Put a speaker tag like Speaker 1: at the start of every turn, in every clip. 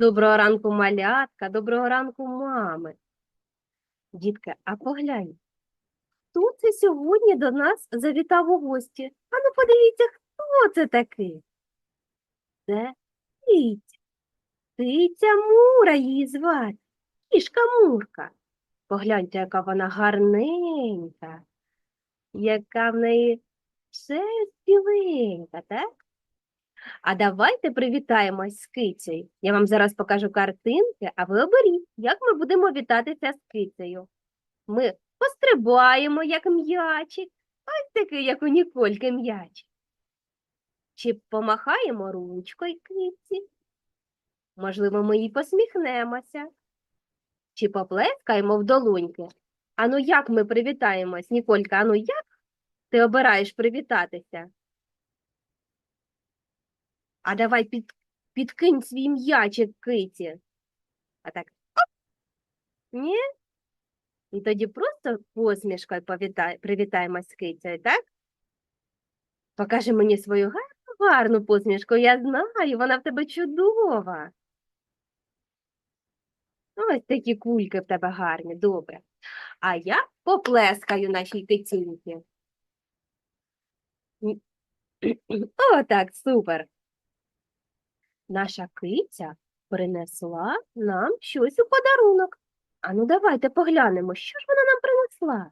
Speaker 1: Доброго ранку, малятка, доброго ранку, мами. Дітки, а поглянь, хто це сьогодні до нас завітав у гості? Ану, подивіться, хто це такий? Це Киця. Киця Мура її звати. Кішка Мурка. Погляньте, яка вона гарненька, яка в неї все біленька, так? А давайте привітаємось з кицею. Я вам зараз покажу картинки, а ви оберіть, як ми будемо вітатися з кицею. Ми пострибаємо, як м'ячик, ось такий, як у Нікольки м'ячик. Чи помахаємо ручкою киці? Можливо, ми їй посміхнемося. Чи поплескаємо в долоньки? Ану, як ми привітаємось, Ніколька? Ану, як ти обираєш привітатися? А давай під, підкинь свій м'ячик киті. А так. Оп! Ні? І тоді просто посмішкою повітай, привітаємось з кицею, так? Покажи мені свою гарну, гарну посмішку. Я знаю, вона в тебе чудова. Ось такі кульки в тебе гарні, добре. А я поплескаю нашій кицюньці. О, так, супер. Наша киця принесла нам щось у подарунок. Ану, давайте поглянемо, що ж вона нам принесла.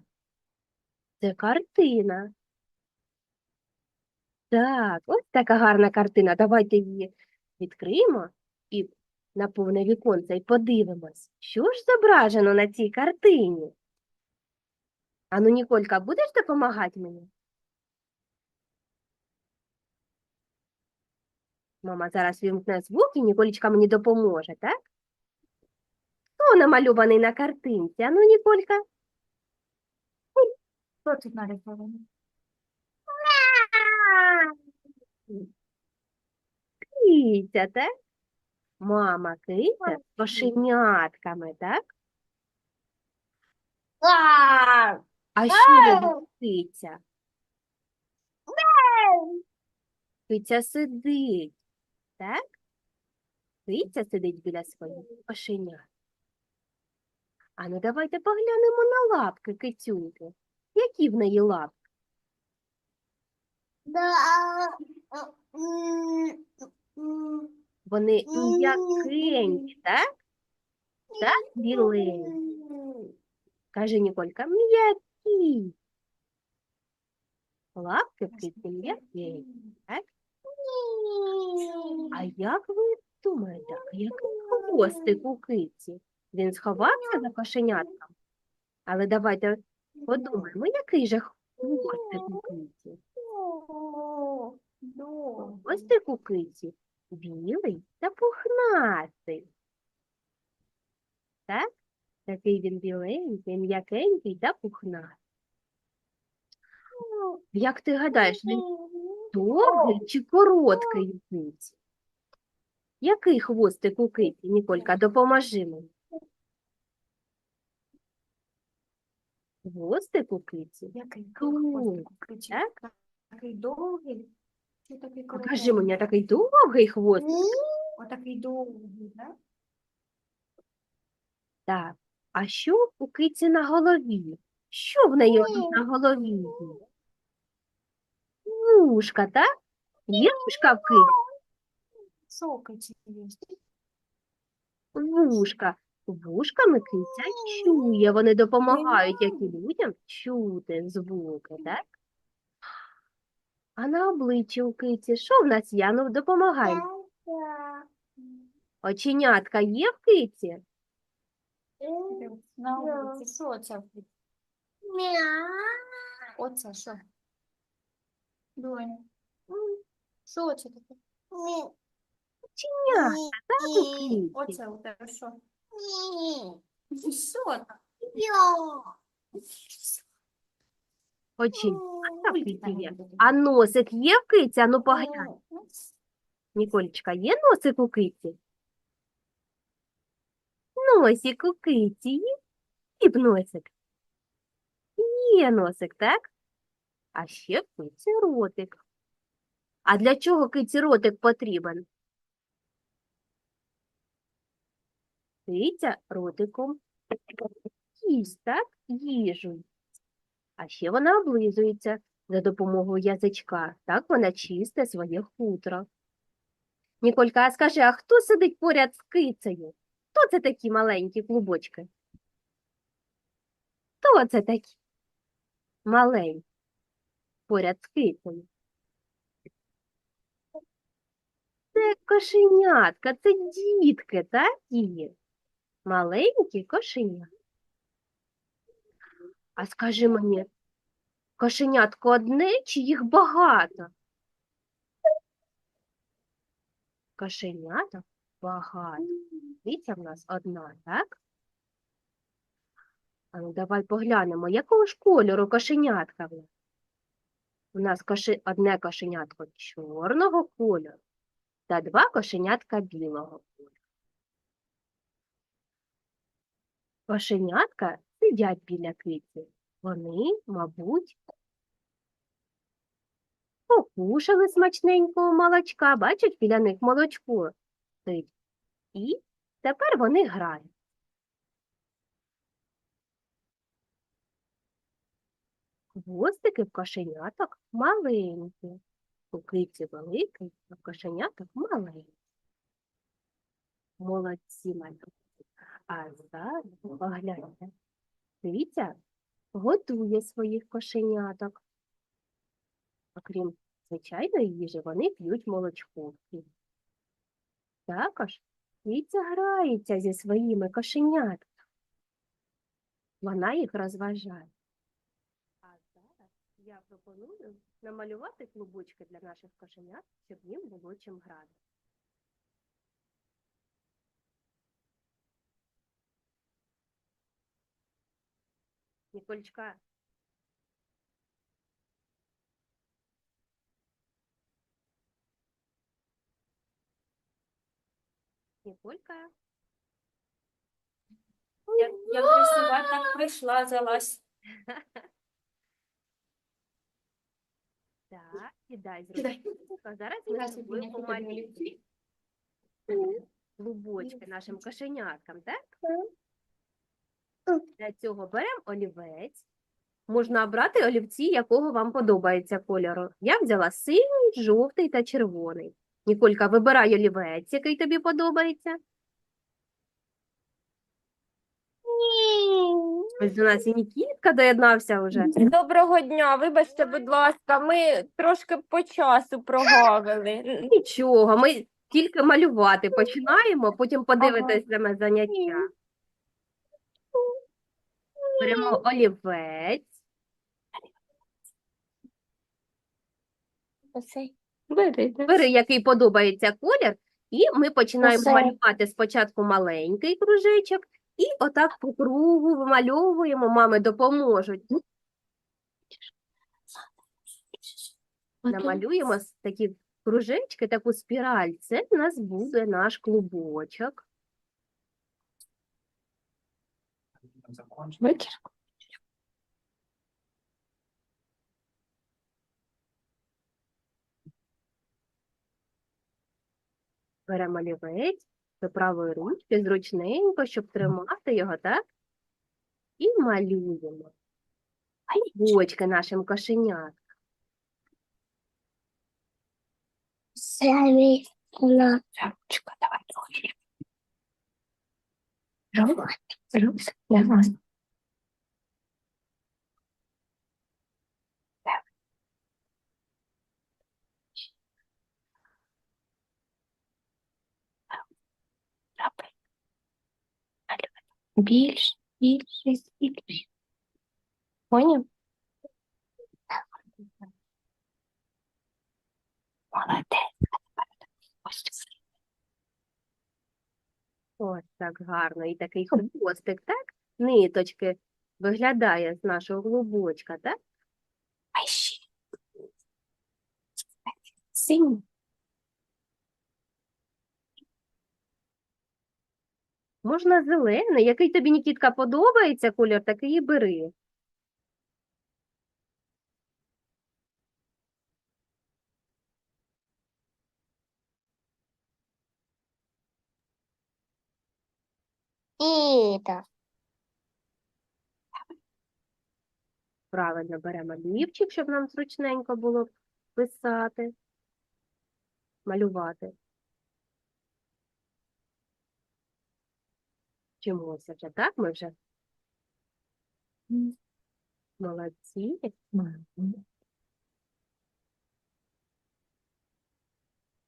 Speaker 1: Це картина. Так, ось така гарна картина. Давайте її відкриємо і на повне віконце і подивимось, що ж зображено на цій картині. Ану, Ніколька, будеш допомагати мені? Мама зараз вімкне звук, і Ніколечка мені допоможе, так? Хто намальований на картинці? Ану, Ніколька.
Speaker 2: Хто тут нарисований?
Speaker 1: Киця, так? Мама киця з кошенятками, так? А що робить киця? Киця сидить, так? Киця сидить біля своїх кошенят. А ну давайте поглянемо на лапки кицюньки. Які в неї лапки? Вони м'якенькі, так? Так, біленькі. Каже Ніколька, м'які. Лапки в киці м'які. так? А як ви думаєте, який хвостик у киці? Він сховався за кошенятком? Але давайте подумаємо, який же хвостик у киці? Хвостик у киці білий та пухнастий. Так? Такий він біленький, м'якенький та пухнастий. Як ти гадаєш, він довгий чи короткий у? Який хвостик у киці, Ніколька, допоможи мені. Хвостик у киці?
Speaker 2: Який хвостик?
Speaker 1: так?
Speaker 2: Такий довгий чи такий
Speaker 1: Покажи мені такий довгий хвостик.
Speaker 2: Отакий довгий, так?
Speaker 1: Так. А що у киці на голові? Що в неї на голові? є? Вушка, так? Є вушка в киці?
Speaker 2: Сокиці є.
Speaker 1: Вушка. Вушками киця чує, вони допомагають як і людям чути звуки, так? А на обличчі у киці що в нас є? Ну, допомагай. Оченятка є в киці?
Speaker 2: На вулиці. Що це? Оце що? Доня. Що це таке?
Speaker 1: Оченятка, так, у?
Speaker 2: Оце у тебе що? Що Кульки
Speaker 1: киці є. А носик є в киці? А ну поглянь. Ніколечка, є носик у киці? Носик у киці є? І носик. Є носик, так? А ще киці ротик. А для чого киці ротик потрібен? Киця ротиком їсть, так? Їжу. А ще вона облизується за допомогою язичка. Так вона чисте своє хутро. Ніколька, а скажи, а хто сидить поряд з кицею? Хто це такі маленькі клубочки? Хто це такі? Маленькі. Поряд з кицею. Це кошенятка, це дітки, так, дії? Маленькі кошеня. А скажи мені, кошенятко одне чи їх багато? Кошеняток багато. Дивіться, в нас одна, так? А ну давай поглянемо, якого ж кольору кошенятка в нас? У нас коши... одне кошенятко чорного кольору та два кошенятка білого кольору. Кошенятка сидять біля киці. Вони, мабуть, покушали смачненького молочка, бачать, біля них молочко. І тепер вони грають. Хвостики в кошеняток маленькі. У киці великий, а в кошеняток маленький. Молодці малюки. А зараз погляньте. Дивіться, готує своїх кошеняток. Окрім звичайної їжі, вони п'ють молочко. Також Киця грається зі своїми кошенятками. Вона їх розважає. Пропоную намалювати клубочки для наших кошенят, щоб їм було чим грати. Ніколечка, Ніколька,
Speaker 2: Я, я так прийшла, залазь.
Speaker 1: так, сідай,
Speaker 2: Сідай.
Speaker 1: зручненько. Зараз ми з
Speaker 2: Зараз
Speaker 1: тобою помалюємо клубочки нашим кошеняткам, так? Для цього беремо олівець. Можна обрати олівці, якого вам подобається кольору. Я взяла синій, жовтий та червоний. Ніколька, вибирай олівець, який тобі подобається. Ось у нас і Нікітка доєднався вже.
Speaker 3: Доброго дня, вибачте, будь ласка, ми трошки по часу прогавили.
Speaker 1: Нічого, ми тільки малювати починаємо, потім подивитись на заняття. Беремо олівець.
Speaker 3: Оцей. Бери, да.
Speaker 1: Бери, який подобається колір, і ми починаємо малювати спочатку маленький кружечок, і отак по кругу вимальовуємо, мами допоможуть. Намалюємо такі кружечки, таку спіраль. Це в нас буде наш клубочок.
Speaker 3: Викір.
Speaker 1: Беремо олівець до правої ручки, зручненько, щоб тримати його, так? І малюємо. бочки нашим кошенят.
Speaker 3: на Ручка, давай. Рух, рух, нас. Більше, більше, більше. Поняв? Молодець. Ось.
Speaker 1: Ось так гарно. І такий хвостик, так? Ниточки виглядає з нашого клубочка, так?
Speaker 3: А ще. Синій.
Speaker 1: Можна зелений. Який тобі, Нікітка, подобається кольор, такий і бери.
Speaker 4: Это.
Speaker 1: Правильно беремо олівчик, щоб нам зручненько було писати, малювати. Вчимося вже, так? Ми вже молодці.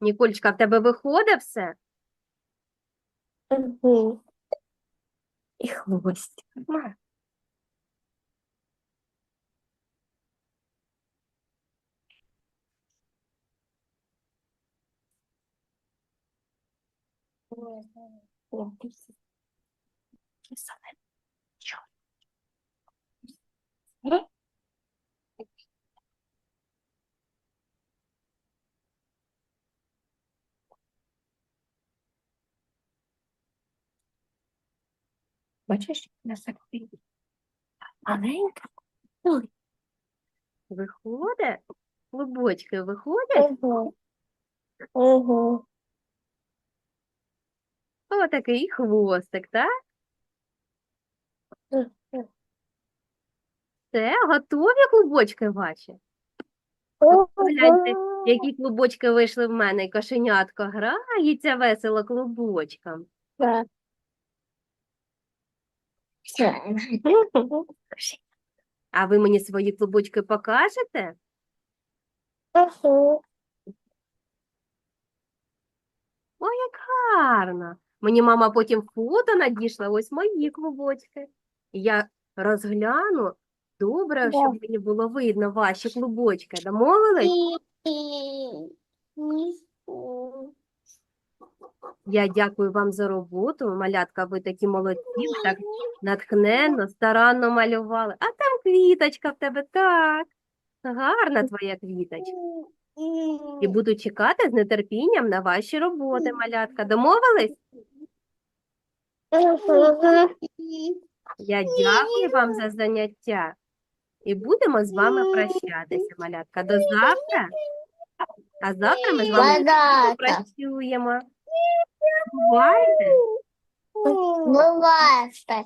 Speaker 1: Нікольчка, в тебе виходить все?
Speaker 3: Угу. І хвостик. Ма. Е? Бачиш, на sakві. Маленька.
Speaker 1: Виходить? Клубочки виходять?
Speaker 4: Угу. Угу.
Speaker 1: Отакий хвостик, так? Все, готові клубочки ваші? Погляньте, Які клубочки вийшли в мене, і кошенятко грається весело клубочком. А ви мені свої клубочки покажете? Ой, як гарно. Мені мама потім фото надійшла, ось мої клубочки. Я розгляну. Добре, щоб мені було видно ваші клубочки. Домовились? Я дякую вам за роботу. Малятка, ви такі молодці, так натхненно, старанно малювали. А там квіточка в тебе, так. Гарна твоя квіточка. І буду чекати з нетерпінням на ваші роботи, малятка. Домовились? Я дякую вам за заняття. І будемо з вами прощатися, малятка. До завтра. А завтра ми з вами
Speaker 4: попрацюємо.
Speaker 1: працюємо. Бувайте!
Speaker 4: Бasta.